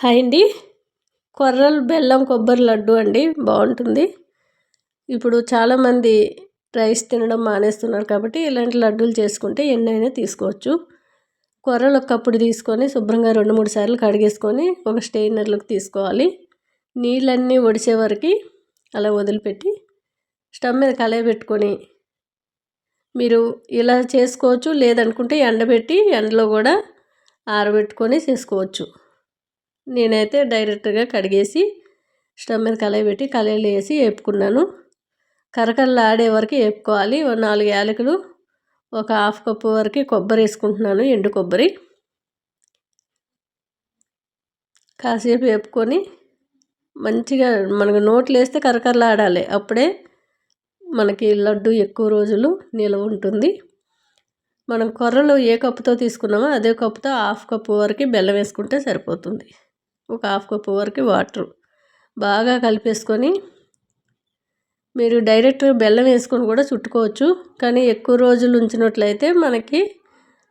Hi అండి. కొర్రలు బెల్లం కొబ్బరి లడ్డు అండి. బాగుంటుంది. ఇప్పుడు చాలామంది రైస్ తినడం మానేస్తున్నారు కాబట్టి ఇలాంటి లడ్డూలు చేసుకుంటే ఎన్నైనా తీసుకోవచ్చు. కొర్రలు ఒకప్పుడు కప్పుడు తీసుకొని శుభ్రంగా రెండు మూడు సార్లు కడిగేసుకొని ఒక స్టెయినర్లకు తీసుకోవాలి. నీళ్ళన్నీ ఒడిసే వరకు అలా వదిలిపెట్టి స్టవ్ మీద కలయి పెట్టుకొని మీరు ఇలా చేసుకోవచ్చు. లేదనుకుంటే ఎండబెట్టి ఎండలో కూడా ఆరబెట్టుకొని చేసుకోవచ్చు. నేనైతే డైరెక్ట్గా కడిగేసి స్టవ్ మీద కళాయి పెట్టి కళాయిలో వేసి వేపుకున్నాను. కరకరలు ఆడే వరకు వేపుకోవాలి. నాలుగు యాలకులు ఒక హాఫ్ కప్పు వరకు కొబ్బరి వేసుకుంటున్నాను ఎండు కొబ్బరి. కాసేపు వేపుకొని మంచిగా మనకు నోట్లు వేస్తే కరకరలు ఆడాలి. అప్పుడే మనకి లడ్డు ఎక్కువ రోజులు నిల్వ ఉంటుంది. మనం కొర్రలు ఏ కప్పుతో తీసుకున్నామో అదే కప్పుతో హాఫ్ కప్పు వరకు బెల్లం వేసుకుంటే సరిపోతుంది. ఒక హాఫ్ కప్ వరకు వాటర్ బాగా కలిపేసుకొని మీరు డైరెక్ట్ బెల్లం వేసుకొని కూడా చుట్టుకోవచ్చు. కానీ ఎక్కువ రోజులు ఉంచినట్లయితే మనకి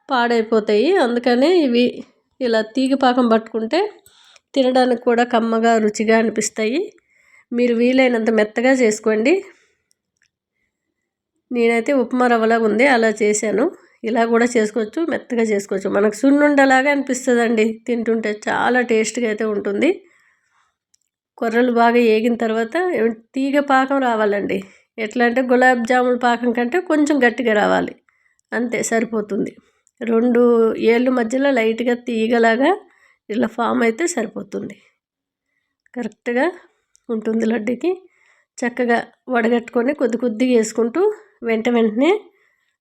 పాడైపోతాయి. అందుకనే ఇవి ఇలా తీగ పాకం పట్టుకుంటే తినడానికి కూడా కమ్మగా రుచిగా అనిపిస్తాయి. మీరు వీలైనంత మెత్తగా చేసుకోండి. నేనైతే ఉప్మా రవ్వలాగా ఉంది. అలా చేశాను. ఇలా కూడా చేసుకోవచ్చు మెత్తగా చేసుకోవచ్చు. మనకు సున్నుండలాగా అనిపిస్తుందండి. తింటుంటే చాలా టేస్ట్గా అయితే ఉంటుంది. కొర్రలు బాగా ఏగిన తర్వాత తీగ పాకం రావాలండి. ఎట్లా అంటే గులాబ్ జామున్ పాకం కంటే కొంచెం గట్టిగా రావాలి. అంతే సరిపోతుంది. రెండు ఏళ్ళు మధ్యలో లైట్గా తీగలాగా ఇలా ఫామ్ అయితే సరిపోతుంది. కరెక్ట్గా ఉంటుంది లడ్డుకి. చక్కగా వడగట్టుకొని కొద్ది కొద్దిగా వేసుకుంటూ వెంట వెంటనే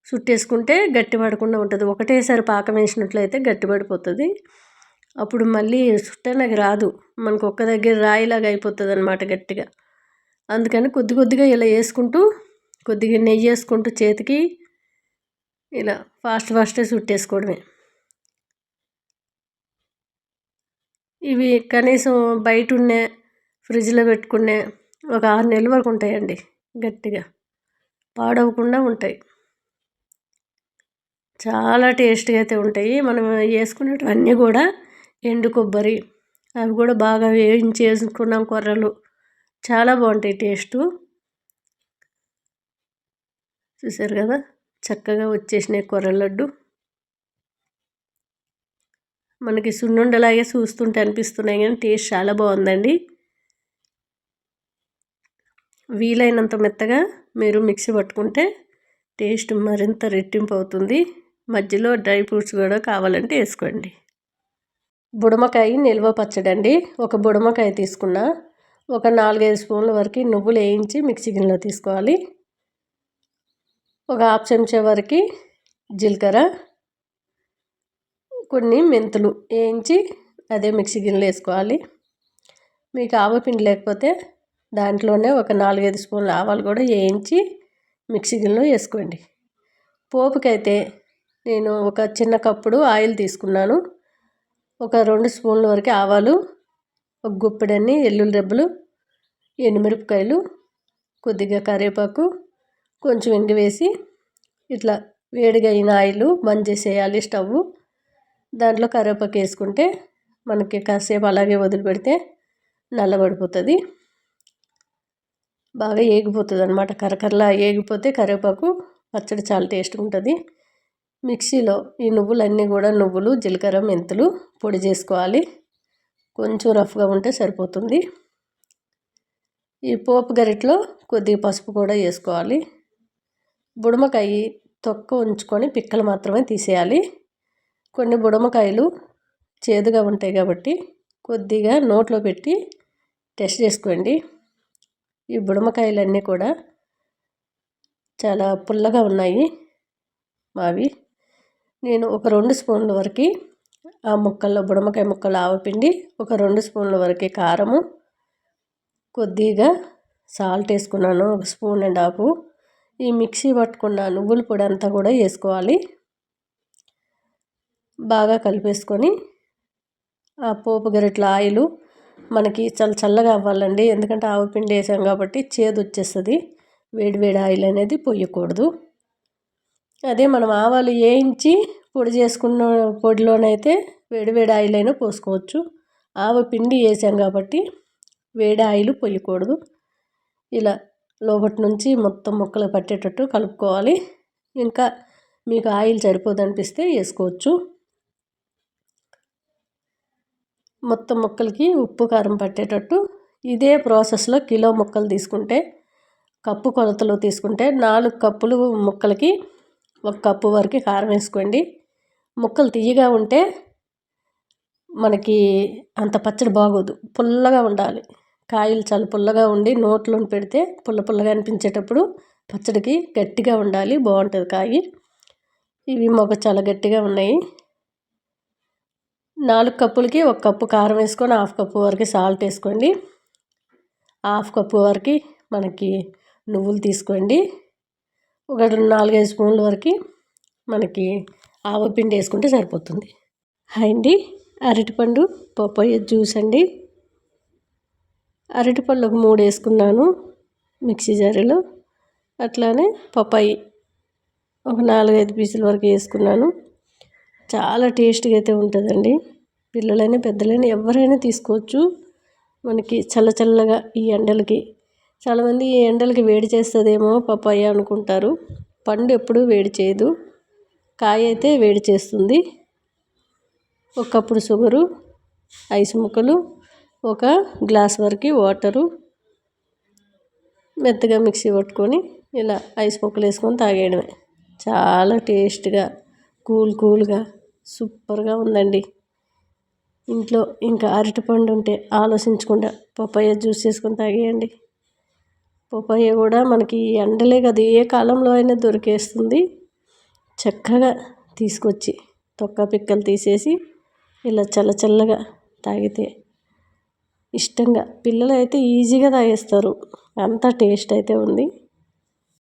చుట్టేసుకుంటే గట్టి పడకుండా ఉంటుంది. ఒకటేసారి పాకం వేసినట్లయితే గట్టి పడిపోతుంది అప్పుడు మళ్ళీ చుట్టనకి రాదు. మనకు ఒక్క దగ్గర రాయిలాగా అయిపోతుంది అనమాట గట్టిగా. అందుకని కొద్ది కొద్దిగా ఇలా వేసుకుంటూ కొద్దిగా నెయ్యి వేసుకుంటూ చేతికి ఇలా ఫాస్ట్ ఫాస్ట్గా చుట్టేసుకోవడమే. ఇవి కనీసం బయట ఉండే ఫ్రిడ్జ్లో పెట్టుకునే ఒక ఆరు నెలల వరకు ఉంటాయండి గట్టిగా. పాడవకుండా ఉంటాయి. చాలా టేస్ట్గా అయితే ఉంటాయి. మనం వేసుకునేటివన్నీ కూడా ఎండు కొబ్బరి అవి కూడా బాగా వేయించి వేసుకున్నాం కొర్రలు. చాలా బాగుంటాయి టేస్టు. చూసారు కదా? చక్కగా వచ్చేసినాయి కొర్ర లడ్డు. మనకి సున్నుండలాగే చూస్తుంటే అనిపిస్తున్నాయి కానీ టేస్ట్ చాలా బాగుందండి. వీలైనంత మెత్తగా మీరు మిక్సీ పట్టుకుంటే టేస్ట్ మరింత రెట్టింపు అవుతుంది. మధ్యలో డ్రై ఫ్రూట్స్ కూడా కావాలంటే వేసుకోండి. బుడమకాయ నిల్వ పచ్చడి అండి ఒక బుడమకాయ తీసుకున్న ఒక నాలుగైదు స్పూన్ల వరకు నువ్వులు వేయించి మిక్సీ గిన్నెలో తీసుకోవాలి. ఒక హాఫ్ చెంచా వరకు జీలకర్ర కొన్ని మెంతులు వేయించి అదే మిక్సీ గిన్నెలో వేసుకోవాలి. మీకు ఆవపిండి లేకపోతే దాంట్లోనే ఒక నాలుగైదు స్పూన్ల ఆవాలు కూడా వేయించి మిక్సీ గిన్నెలో వేసుకోండి. పోపుకైతే నేను ఒక చిన్న కప్పుడు ఆయిల్ తీసుకున్నాను. ఒక రెండు స్పూన్ల వరకు ఆవాలు ఒక గుప్పెడన్ని ఎల్లుల్లి రెబ్బలు ఎండుమిరపకాయలు కొద్దిగా కరివేపాకు కొంచెం ఎండు వేసి ఇట్లా వేడిగా అయిన ఆయిల్ బంద్ చేసేయాలి స్టవ్. దాంట్లో కరివేపాకు వేసుకుంటే మనకి కాసేపు అలాగే వదిలిపెడితే నల్లబడిపోతుంది. బాగా ఏగిపోతుంది అనమాట కరకరలా ఏగిపోతే కరివేపాకు పచ్చడి చాలా టేస్ట్గా ఉంటుంది. మిక్సీలో ఈ నువ్వులన్నీ కూడా నువ్వులు జీలకర్ర మెంతులు పొడి చేసుకోవాలి. కొంచెం రఫ్గా ఉంటే సరిపోతుంది. ఈ పోపు గరిటలో కొద్దిగా పసుపు కూడా వేసుకోవాలి. బుడమకాయ తొక్క ఉంచుకొని పిక్కలు మాత్రమే తీసేయాలి. కొన్ని బుడమకాయలు చేదుగా ఉంటాయి కాబట్టి కొద్దిగా నోట్లో పెట్టి టెస్ట్ చేసుకోండి. ఈ బుడమకాయలన్నీ కూడా చాలా పుల్లగా ఉన్నాయి మావి. నేను ఒక రెండు స్పూన్ల వరకు ఆ ముక్కల్లో బుడమకాయ ముక్కలు ఆవపిండి ఒక రెండు స్పూన్ల వరకు కారము కొద్దిగా సాల్ట్ వేసుకున్నాను ఒక స్పూన్ అండ్ హాఫ్. ఈ మిక్సీ పట్టుకున్న నువ్వుల పొడి అంతా కూడా వేసుకోవాలి. బాగా కలిపేసుకొని ఆ పోపు గరిట్ల ఆయిల్ మనకి చాలా చల్లగా అవ్వాలండి. ఎందుకంటే ఆవపిండి వేసాం కాబట్టి చేదు వచ్చేస్తుంది. వేడి వేడి ఆయిల్ అనేది పొయ్యకూడదు అదే మనం ఆవాలు వేయించి పొడి చేసుకున్న పొడిలోనైతే వేడివేడి ఆయిల్ అయినా పోసుకోవచ్చు. ఆవ పిండి వేసాం కాబట్టి వేడి ఆయిల్ పొయ్యకూడదు ఇలా లోపటి నుంచి మొత్తం ముక్కలు పట్టేటట్టు కలుపుకోవాలి. ఇంకా మీకు ఆయిల్ సరిపోదనిపిస్తే వేసుకోవచ్చు. మొత్తం ముక్కలకి ఉప్పు కారం పట్టేటట్టు ఇదే ప్రాసెస్లో కిలో ముక్కలు తీసుకుంటే కప్పు కొలతలు తీసుకుంటే నాలుగు కప్పులు ముక్కలకి ఒక కప్పు వరకు కారం వేసుకోండి. ముక్కలు తీయగా ఉంటే మనకి అంత పచ్చడి బాగోదు. పుల్లగా ఉండాలి. కాయలు చాలా పుల్లగా ఉండి నోట్లో పెడితే పుల్ల పుల్లగా అనిపించేటప్పుడు పచ్చడికి గట్టిగా ఉండాలి. బాగుంటుంది కాయ. ఇవి మొగ చాలా గట్టిగా ఉన్నాయి. నాలుగు కప్పులకి ఒక కప్పు కారం వేసుకొని హాఫ్ కప్పు వరకు సాల్ట్ వేసుకోండి. హాఫ్ కప్పు వరకు మనకి నువ్వులు తీసుకోండి. ఒక నాలుగైదు స్పూన్ల వరకు మనకి ఆవపిండి వేసుకుంటే సరిపోతుంది. హాయ్ అండి అరటిపండు పప్పాయ జ్యూస్ అండి. అరటిపళ్ళు ఒక మూడు వేసుకున్నాను మిక్సీ జారీలో. అట్లానే పప్పాయి ఒక నాలుగైదు పీసుల వరకు వేసుకున్నాను. చాలా టేస్ట్గా అయితే ఉంటుందండి. పిల్లలైనా పెద్దలైనా ఎవరైనా తీసుకోవచ్చు. మనకి చల్ల చల్లగా ఈ ఎండలకి చాలామంది ఎండలకి వేడి చేస్తుందేమో పప్పాయ అనుకుంటారు. పండు ఎప్పుడూ వేడి చేయదు. కాయ అయితే వేడి చేస్తుంది. ఒక కప్పుడు షుగరు ఐస్ ముక్కలు ఒక గ్లాస్ వరకు వాటరు. మెత్తగా మిక్సీ పట్టుకొని ఇలా ఐస్ ముక్కలు వేసుకొని తాగేయడమే. చాలా టేస్ట్గా కూల్ కూల్గా సూపర్గా ఉందండి. ఇంట్లో ఇంకా అరటిపండు ఉంటే ఆలోచించకుండా పప్పాయ జ్యూస్ చేసుకొని తాగేయండి. పపాయ కూడా మనకి ఎండలే కదా ఏ కాలంలో అయినా దొరికేస్తుంది. చక్కగా తీసుకొచ్చి తొక్క పిక్కలు తీసేసి ఇలా చల్లచల్లగా తాగితే ఇష్టంగా. పిల్లలు అయితే ఈజీగా తాగేస్తారు. అంత టేస్ట్ అయితే ఉంది.